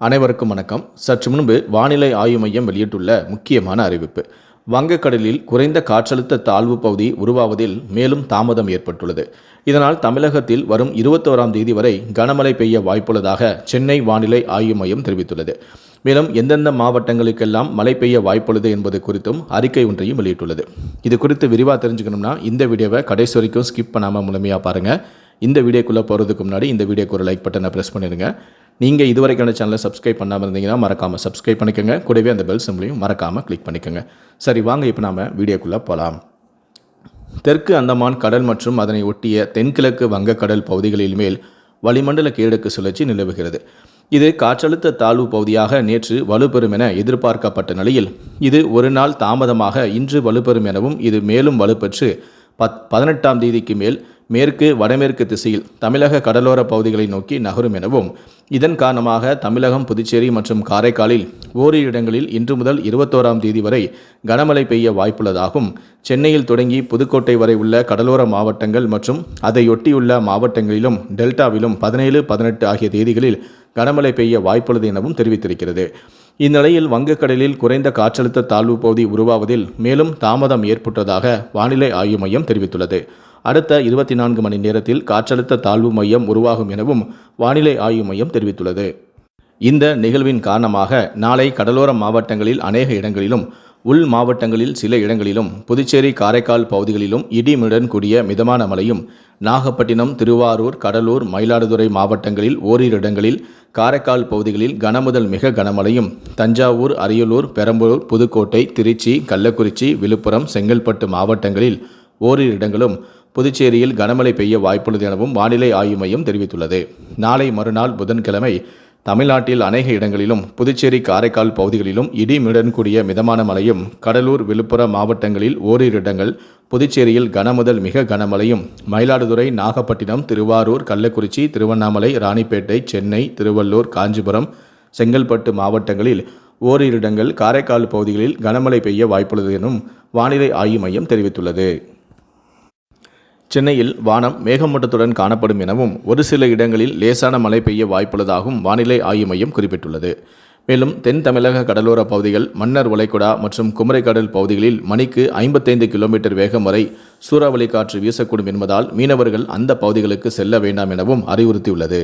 அனைவருக்கும் வணக்கம். சற்று முன்பு வானிலை ஆய்வு மையம் வெளியிட்டுள்ள முக்கியமான அறிவிப்பு. வங்கக்கடலில் குறைந்த காற்றழுத்த தாழ்வு பகுதி உருவாவதில் மேலும் தாமதம் ஏற்பட்டுள்ளது. இதனால் தமிழகத்தில் வரும் இருபத்தோராம் தேதி வரை கனமழை பெய்ய வாய்ப்புள்ளதாக சென்னை வானிலை ஆய்வு மையம் தெரிவித்துள்ளது. மேலும் எந்தெந்த மாவட்டங்களுக்கெல்லாம் மழை பெய்ய வாய்ப்புள்ளது என்பது குறித்தும் அறிக்கை ஒன்றையும் வெளியிட்டுள்ளது. இது குறித்து விரிவாக தெரிஞ்சுக்கணும்னா இந்த வீடியோவை கடைசி வரைக்கும் ஸ்கிப் பண்ணாமல் முழுமையாக பாருங்கள் இந்த வீடியோக்குள்ளே போகிறதுக்கு முன்னாடி இந்த வீடியோக்கு ஒரு லைக் பட்டனை ப்ரெஸ் பண்ணிடுங்க. நீங்கள் இதுவரைக்கான சேனலை சப்ஸ்கிரைப் பண்ணாமல் இருந்தீங்கன்னா மறக்காமல் சப்ஸ்கிரைப் பண்ணிக்கோங்க. கூடவே அந்த பெல் சிம்லையும் மறக்காமல் கிளிக் பண்ணிக்கோங்க. சரி வாங்க இப்போ நாம வீடியோக்குள்ளே போகலாம் தெற்கு அந்தமான் கடல் மற்றும் அதனை ஒட்டிய தென்கிழக்கு வங்கக்கடல் பகுதிகளில் மேல் வளிமண்டல கிழக்கு சுழற்சி நிலவுகிறது. இது காற்றழுத்த தாழ்வு பகுதியாக நேற்று வலுப்பெறும் என எதிர்பார்க்கப்பட்ட நிலையில் இது ஒரு நாள் தாமதமாக இன்று வலுப்பெறும் எனவும் இது மேலும் வலுப்பெற்று பத் பதினெட்டாம் தேதிக்கு மேல் மேற்கு வடமேற்கு திசையில் தமிழக கடலோர பகுதிகளை நோக்கி நகரும் எனவும் இதன் காரணமாக தமிழகம் புதுச்சேரி மற்றும் காரைக்காலில் ஓரிரு இடங்களில் இன்று முதல் இருபத்தோராம் தேதி வரை கனமழை பெய்ய வாய்ப்புள்ளதாகவும் சென்னையில் தொடங்கி புதுக்கோட்டை வரை உள்ள கடலோர மாவட்டங்கள் மற்றும் அதையொட்டியுள்ள மாவட்டங்களிலும் டெல்டாவிலும் பதினேழு பதினெட்டு ஆகிய தேதிகளில் கனமழை பெய்ய வாய்ப்புள்ளது எனவும் தெரிவித்திருக்கிறது. இந்நிலையில் வங்கக்கடலில் குறைந்த காற்றழுத்த தாழ்வு பகுதி உருவாவதில் மேலும் தாமதம் ஏற்பட்டதாக வானிலை ஆய்வு மையம் தெரிவித்துள்ளது. அடுத்த இருபத்தி நான்கு மணி நேரத்தில் காற்றழுத்த தாழ்வு மையம் உருவாகும் எனவும் வானிலை ஆய்வு மையம் தெரிவித்துள்ளது. இந்த நிகழ்வின் காரணமாக நாளை கடலோர மாவட்டங்களில் அநேக இடங்களிலும் உள் மாவட்டங்களில் சில இடங்களிலும் புதுச்சேரி காரைக்கால் பகுதிகளிலும் இடிமுடன் கூடிய மிதமான மழையும் நாகப்பட்டினம் திருவாரூர் கடலூர் மயிலாடுதுறை மாவட்டங்களில் ஓரிரு இடங்களில் காரைக்கால் பகுதிகளில் கனமுதல் மிக கனமழையும் தஞ்சாவூர் அரியலூர் பெரம்பலூர் புதுக்கோட்டை திருச்சி கள்ளக்குறிச்சி விழுப்புரம் செங்கல்பட்டு மாவட்டங்களில் ஓரிரு இடங்களும் புதுச்சேரியில் கனமழை பெய்ய வாய்ப்புள்ளது எனவும் வானிலை ஆய்வு மையம் தெரிவித்துள்ளது. நாளை மறுநாள் புதன்கிழமை தமிழ்நாட்டில் அநேக இடங்களிலும் புதுச்சேரி காரைக்கால் பகுதிகளிலும் இடிமுடன் கூடிய மிதமான மழையும் கடலூர் விழுப்புரம் மாவட்டங்களில் ஓரிரு இடங்கள் புதுச்சேரியில் கனமுதல் மிக கனமழையும் மயிலாடுதுறை நாகப்பட்டினம் திருவாரூர் கள்ளக்குறிச்சி திருவண்ணாமலை ராணிப்பேட்டை சென்னை திருவள்ளூர் காஞ்சிபுரம் செங்கல்பட்டு மாவட்டங்களில் ஓரிரு இடங்கள் காரைக்கால் பகுதிகளில் கனமழை பெய்ய வாய்ப்புள்ளது எனும் வானிலை ஆய்வு மையம் தெரிவித்துள்ளது. சென்னையில் வானம் மேகமூட்டத்துடன் காணப்படும் எனவும் ஒரு சில இடங்களில் லேசான மழை பெய்ய வாய்ப்புள்ளதாகவும் வானிலை ஆய்வு மையம் குறிப்பிட்டுள்ளது. மேலும் தென் தமிழக கடலோர பகுதிகள் மன்னர் வளைகுடா மற்றும் குமரிக்கடல் பகுதிகளில் மணிக்கு ஐம்பத்தைந்து கிலோமீட்டர் வேகம் வரை சூறாவளி காற்று வீசக்கூடும் என்பதால் மீனவர்கள் அந்த பகுதிகளுக்கு செல்ல வேண்டாம் எனவும் அறிவுறுத்தியுள்ளது.